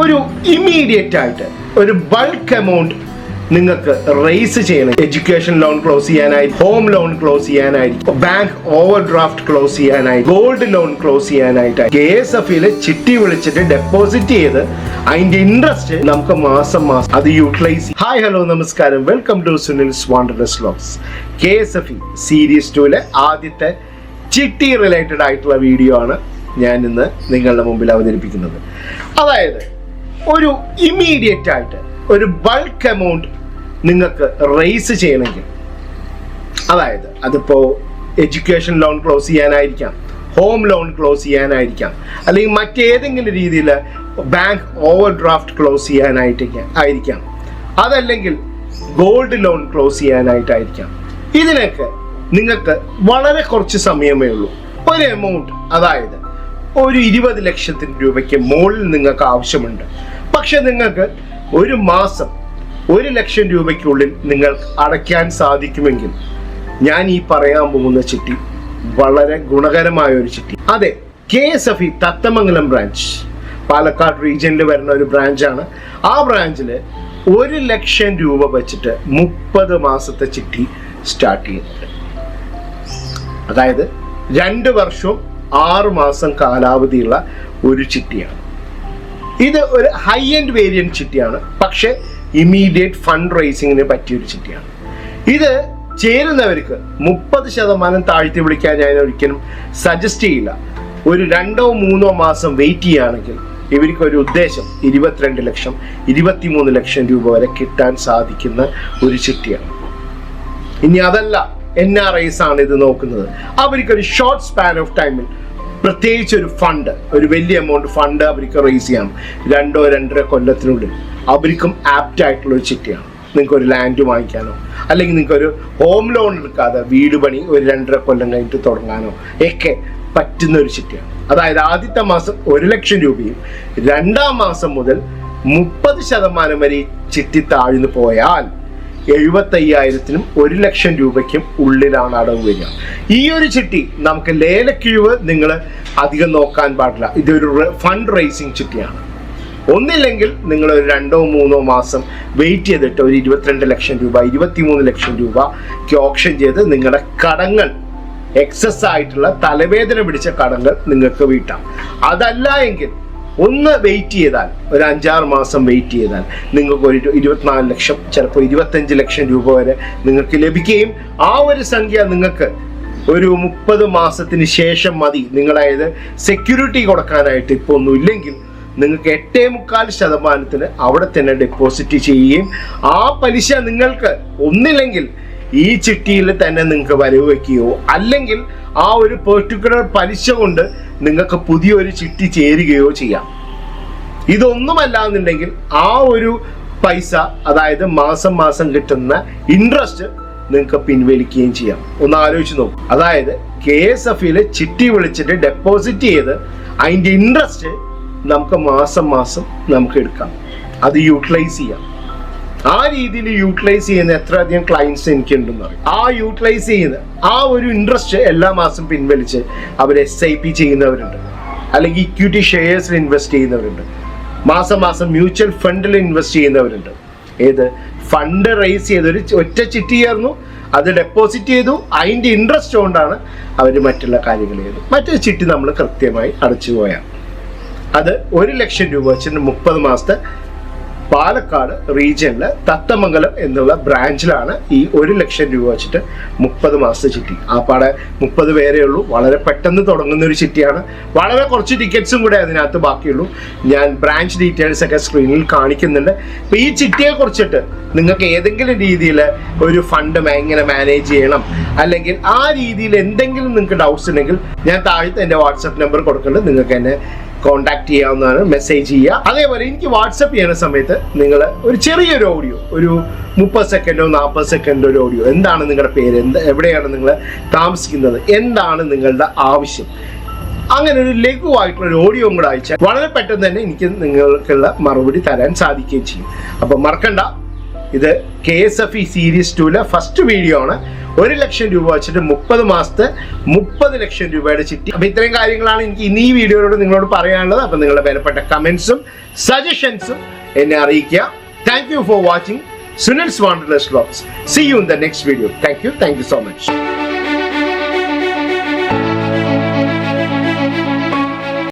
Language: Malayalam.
ഒരു ഇമ്മീഡിയറ്റ് ആയിട്ട് ഒരു ബൾക്ക് എമൗണ്ട് നിങ്ങൾക്ക് റേസ് ചെയ്യണം. എഡ്യൂക്കേഷൻ ലോൺ ക്ലോസ് ചെയ്യാനായി ഹോം ലോൺ ക്ലോസ് ചെയ്യാനായി ബാങ്ക് ഓവർ ഡ്രാഫ്റ്റ് ക്ലോസ് ചെയ്യാനായി ഗോൾഡ് ലോൺ ക്ലോസ് ചെയ്യാനായിട്ട്. കെ എസ് എഫിൽ ചിട്ടി വിളിച്ചിട്ട് ഡെപ്പോസിറ്റ് ചെയ്ത് അതിന്റെ ഇൻട്രസ്റ്റ് നമുക്ക് മാസം മാസം അത് യൂട്ടിലൈസ് ഹായ് ഹലോ നമസ്കാരം. Welcome to Sunil wanderless vlogs K S F series ടുവിലെ ആദ്യത്തെ ചിട്ടി റിലേറ്റഡ് ആയിട്ടുള്ള വീഡിയോ ആണ് ഞാൻ ഇന്ന് നിങ്ങളുടെ മുമ്പിൽ അവതരിപ്പിക്കുന്നത്. അതായത് ഒരു ഇമ്മീഡിയറ്റ് ആയിട്ട് ഒരു ബൾക്ക് എമൗണ്ട് നിങ്ങൾക്ക് റേസ് ചെയ്യണമെങ്കിൽ. അതായത് അതിപ്പോ എഡ്യൂക്കേഷൻ ലോൺ ക്ലോസ് ചെയ്യാനായിരിക്കാം ഹോം ലോൺ ക്ലോസ് ചെയ്യാനായിരിക്കാം അല്ലെങ്കിൽ മറ്റേതെങ്കിലും രീതിയിൽ ബാങ്ക് ഓവർ ഡ്രാഫ്റ്റ് ക്ലോസ് ചെയ്യാനായിട്ട് ആയിരിക്കാം. അതല്ലെങ്കിൽ ഗോൾഡ് ലോൺ ക്ലോസ് ചെയ്യാനായിട്ടായിരിക്കാം. ഇതിനൊക്കെ നിങ്ങൾക്ക് വളരെ കുറച്ച് സമയമേ ഉള്ളൂ. ഒരു എമൗണ്ട് അതായത് ഒരു ഇരുപത് ലക്ഷത്തിന് രൂപയ്ക്ക് മുകളിൽ നിങ്ങൾക്ക് ആവശ്യമുണ്ട്. പക്ഷെ നിങ്ങൾക്ക് ഒരു മാസം ഒരു ലക്ഷം രൂപയ്ക്കുള്ളിൽ നിങ്ങൾ അടയ്ക്കാൻ സാധിക്കുമെങ്കിൽ ഞാൻ ഈ പറയാൻ പോകുന്ന ചിട്ടി വളരെ ഗുണകരമായ ഒരു ചിട്ടി. അതെ K S F E Thathamangalam branch Palakkad റീജിയനിൽ വരുന്ന ഒരു ബ്രാഞ്ചാണ്. ആ ബ്രാഞ്ചിൽ ഒരു ലക്ഷം രൂപ വെച്ചിട്ട് മുപ്പത് മാസത്തെ ചിട്ടി സ്റ്റാർട്ട് ചെയ്യുന്നുണ്ട്. അതായത് രണ്ട് വർഷവും ആറ് മാസം കാലാവധിയുള്ള ഒരു ചിട്ടിയാണ്. ഇത് ഒരു ഹൈ എൻഡ് വേരിയന്റ് ചിട്ടിയാണ്. പക്ഷെ ഇമീഡിയറ്റ് ഫണ്ട് റേസിങ്ങിന് പറ്റിയ ഒരു ചിട്ടിയാണ്. ഇത് ചേരുന്നവർക്ക് മുപ്പത് ശതമാനം താഴ്ത്തി വിളിക്കാൻ ഞാൻ ഒരിക്കലും സജസ്റ്റ് ചെയ്യില്ല. ഒരു രണ്ടോ മൂന്നോ മാസം വെയിറ്റ് ചെയ്യുകയാണെങ്കിൽ ഇവർക്ക് ഒരു ഉദ്ദേശം ഇരുപത്തിരണ്ട് ലക്ഷം ഇരുപത്തിമൂന്ന് ലക്ഷം രൂപ വരെ കിട്ടാൻ സാധിക്കുന്ന ഒരു ചിട്ടിയാണ്. ഇനി അതല്ല എൻ ആർ ഐസ് ആണ് ഇത് നോക്കുന്നത്. അവർക്കൊരു ഷോർട്ട് സ്പാൻ ഓഫ് ടൈമിൽ പ്രത്യേകിച്ച് ഒരു ഫണ്ട് ഒരു വലിയ എമൗണ്ട് ഫണ്ട് അവർക്ക് റേസ് ചെയ്യാം. രണ്ടോ രണ്ടര കൊല്ലത്തിനുള്ളിൽ അവർക്കും ആപ്റ്റ് ആയിട്ടുള്ള ഒരു ചിട്ടിയാണ്. നിങ്ങൾക്ക് ഒരു ലാൻഡ് വാങ്ങിക്കാനോ അല്ലെങ്കിൽ നിങ്ങൾക്ക് ഒരു ഹോം ലോൺ എടുക്കാതെ വീട് പണി ഒരു രണ്ടര കൊല്ലം കഴിഞ്ഞിട്ട് തുടങ്ങാനോ ഒക്കെ പറ്റുന്ന ഒരു ചിട്ടിയാണ്. അതായത് ആദ്യത്തെ മാസം ഒരു ലക്ഷം രൂപയും രണ്ടാം മാസം മുതൽ മുപ്പത് ശതമാനം വരെ ചിട്ടി താഴ്ന്നു പോയാൽ എഴുപത്തയ്യായിരത്തിനും ഒരു ലക്ഷം രൂപയ്ക്കും ഉള്ളിലാണ് അടവ് വരിക. ഈ ഒരു ചിട്ടി നമുക്ക് ലേലക്കിഴിവ് നിങ്ങൾ അധികം നോക്കാൻ പാടില്ല. ഇതൊരു ഫണ്ട് റേസിംഗ് ചിട്ടിയാണ്. ഒന്നില്ലെങ്കിൽ നിങ്ങൾ ഒരു രണ്ടോ മൂന്നോ മാസം വെയിറ്റ് ചെയ്തിട്ട് ഒരു ഇരുപത്തിരണ്ട് ലക്ഷം രൂപ ഇരുപത്തിമൂന്ന് ലക്ഷം രൂപയ്ക്ക് ഓപ്ഷൻ ചെയ്ത് നിങ്ങളുടെ കടങ്ങൾ എക്സസ് ആയിട്ടുള്ള തലവേദന പിടിച്ച കടങ്ങൾ നിങ്ങൾക്ക് വീട്ടാം. അതല്ല എങ്കിൽ ഒന്ന് വെയിറ്റ് ചെയ്താൽ ഒരു അഞ്ചാറ് മാസം വെയിറ്റ് ചെയ്താൽ നിങ്ങൾക്ക് ഒരു ഇരു- ഇരുപത്തിനാല് ലക്ഷം ചിലപ്പോൾ ഇരുപത്തഞ്ച് ലക്ഷം രൂപ വരെ നിങ്ങൾക്ക് ലഭിക്കുകയും ആ ഒരു സംഖ്യ നിങ്ങൾക്ക് ഒരു മുപ്പത് മാസത്തിന് ശേഷം മതി. നിങ്ങളായത് സെക്യൂരിറ്റി കൊടുക്കാനായിട്ട് ഇപ്പോൾ ഒന്നും ഇല്ലെങ്കിൽ നിങ്ങൾക്ക് എട്ടേ മുക്കാൽ ശതമാനത്തിന് അവിടെ തന്നെ ഡെപ്പോസിറ്റ് ചെയ്യുകയും ആ പലിശ നിങ്ങൾക്ക് ഒന്നില്ലെങ്കിൽ ഈ ചിട്ടിയിൽ തന്നെ നിങ്ങൾക്ക് വരവ് വയ്ക്കുകയോ അല്ലെങ്കിൽ ആ ഒരു പെർട്ടിക്കുലർ പലിശ കൊണ്ട് നിങ്ങൾക്ക് പുതിയൊരു ചിട്ടി ചേരുകയോ ചെയ്യാം. ഇതൊന്നുമല്ല എന്നുണ്ടെങ്കിൽ ആ ഒരു പൈസ അതായത് മാസം മാസം കിട്ടുന്ന ഇൻട്രസ്റ്റ് നിങ്ങൾക്ക് പിൻവലിക്കുകയും ചെയ്യാം. ഒന്ന് ആലോചിച്ച് നോക്കും. അതായത് കെ എസ് എഫിൽ ചിട്ടി വിളിച്ചിട്ട് ഡെപ്പോസിറ്റ് ചെയ്ത് അതിന്റെ ഇൻട്രസ്റ്റ് നമുക്ക് മാസം മാസം നമുക്ക് എടുക്കാം. അത് യൂട്ടിലൈസ് ചെയ്യാം. ആ രീതിയിൽ യൂട്ടിലൈസ് ചെയ്യുന്ന എത്ര അധികം ക്ലയൻസ് എനിക്കുണ്ടെന്ന് അറിയാം ആ യൂട്ടിലൈസ് ചെയ്യുന്ന ആ ഒരു ഇൻട്രസ്റ്റ് എല്ലാ മാസം പിൻവലിച്ച് അവർ എസ് ഐ പി ചെയ്യുന്നവരുണ്ട്. അല്ലെങ്കിൽ ഇക്വിറ്റി ഷെയർസിൽ ഇൻവെസ്റ്റ് ചെയ്യുന്നവരുണ്ട്. മാസം മാസം മ്യൂച്വൽ ഫണ്ടിൽ ഇൻവെസ്റ്റ് ചെയ്യുന്നവരുണ്ട്. ഏത്? ഫണ്ട് റേസ് ചെയ്ത് ചെയ്തൊരു ഒറ്റ ചിട്ടി ചേർന്നു അത് ഡെപ്പോസിറ്റ് ചെയ്തു അതിന്റെ ഇൻട്രസ്റ്റ് കൊണ്ടാണ് അവർ മറ്റുള്ള കാര്യങ്ങൾ ചെയ്തത്. മറ്റൊരു ചിട്ടി നമ്മൾ കൃത്യമായി അടച്ചു പോയാൽ അത് ഒരു ലക്ഷം രൂപ വെച്ചിട്ട് മുപ്പത് മാസത്തെ പാലക്കാട് റീജിയനിലെ തത്തമംഗലം എന്നുള്ള ബ്രാഞ്ചിലാണ് ഈ ഒരു ലക്ഷം രൂപ വെച്ചിട്ട് മുപ്പത് മാസത്തെ ചിട്ടി. ആ പാടെ മുപ്പത് പേരേ ഉള്ളൂ. വളരെ പെട്ടെന്ന് തുടങ്ങുന്ന ഒരു ചിട്ടിയാണ്. വളരെ കുറച്ച് ടിക്കറ്റ്സും കൂടെ അതിനകത്ത് ബാക്കിയുള്ളൂ. ഞാൻ ബ്രാഞ്ച് ഡീറ്റെയിൽസ് ഒക്കെ സ്ക്രീനിൽ കാണിക്കുന്നുണ്ട്. ഇപ്പൊ ഈ ചിട്ടിയെ കുറിച്ചിട്ട് നിങ്ങൾക്ക് ഏതെങ്കിലും രീതിയിൽ ഒരു ഫണ്ട് എങ്ങനെ മാനേജ് ചെയ്യണം. അല്ലെങ്കിൽ ആ രീതിയിൽ എന്തെങ്കിലും നിങ്ങൾക്ക് ഡൗട്ട്സ് ഉണ്ടെങ്കിൽ ഞാൻ താഴത്തെ എന്റെ വാട്സപ്പ് നമ്പർ കൊടുക്കുന്നുണ്ട്. നിങ്ങൾക്ക് എന്നെ കോൺടാക്ട് ചെയ്യാവുന്നതാണ് മെസ്സേജ് ചെയ്യുക. അതേപോലെ എനിക്ക് വാട്സപ്പ് ചെയ്യുന്ന സമയത്ത് നിങ്ങൾ ഒരു ചെറിയൊരു ഓഡിയോ ഒരു മുപ്പത് സെക്കൻഡോ നാൽപ്പത് സെക്കൻഡോ ഒരു ഓഡിയോ എന്താണ് നിങ്ങളുടെ പേര് എന്ത് എവിടെയാണ് നിങ്ങൾ താമസിക്കുന്നത് എന്താണ് നിങ്ങളുടെ ആവശ്യം? അങ്ങനെ ഒരു ലഘുവായിട്ടുള്ള ഒരു ഓഡിയോ കൂടെ അയച്ചാൽ വളരെ പെട്ടെന്ന് തന്നെ എനിക്ക് നിങ്ങൾക്കുള്ള മറുപടി തരാൻ സാധിക്കുകയും ചെയ്യും. അപ്പം മറക്കണ്ട ഇത് K S F E series ടുവിലെ first video ആണ്. ഒരു ലക്ഷം രൂപ വെച്ചിട്ട് മുപ്പത് മാസത്തെ മുപ്പത് ലക്ഷം രൂപയുടെ ചിട്ടി. അപ്പൊ ഇത്രയും കാര്യങ്ങളാണ് എനിക്ക് ഇനി ഈ വീഡിയോയോട് നിങ്ങളോട് പറയാനുള്ളത്. അപ്പൊ നിങ്ങളുടെ വിലപ്പെട്ട കമന്റ്സും സജഷൻസും എന്നെ അറിയിക്കുക. Thank you for watching Sunil's wanderless blogs see you in the next video thank you thank you so much